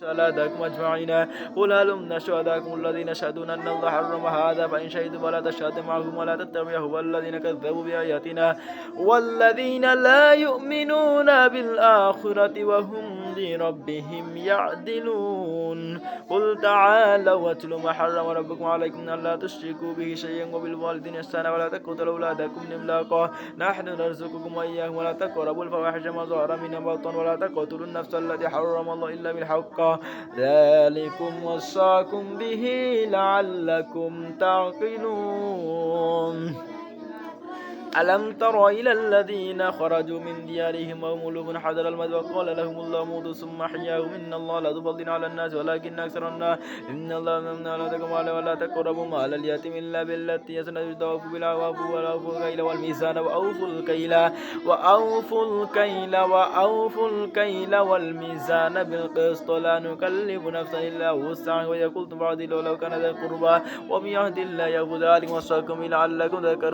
شهاداكم أجمعين قل هلم شهداكم الذين يشهدون أن الله حرم هذا؟ فإن شهدوا فلا تشهد معهم ولا تتبع هو الذين كذبوا بآياتنا والذين لا يؤمنون بالآخرة وهم لربهم يعدلون. قل تعالوا واتلوا ما حرم ربكم عليكم أن لا تشركوا به شيئا وبالوالدين إحسانا ولا تقتلوا أولادكم إملاقا. نحن نرزقكم وإياهم. ولا تقربوا الفواحش ما ظهر منها بطن ولا تقتلوا النفس التي حرم الله إلا بالحق. ذلكم وصاكم به لعلكم تعقلون. ألم تر إلى الذين خرجوا من ديارهم وهم ألوف حذر الموت وقال لهم الله موتوا ثم أحياهم. إن الله لا على الناس ولكن أكثر الناس. إن الله من لا على ولا تقربوا مال اليتيم إلا بالتي يسن وأوفوا بالعواف وأوفوا الكيل والميزان وأوفوا الكيل وأوفوا الكيل وأوفوا الكيل والميزان بالقسط. لا نكلف نفسا إلا وسعها. ويقول بعض لو كان ذا قربى وبعهد الله يأخذ ذلك وصاكم لعلكم تذكرون.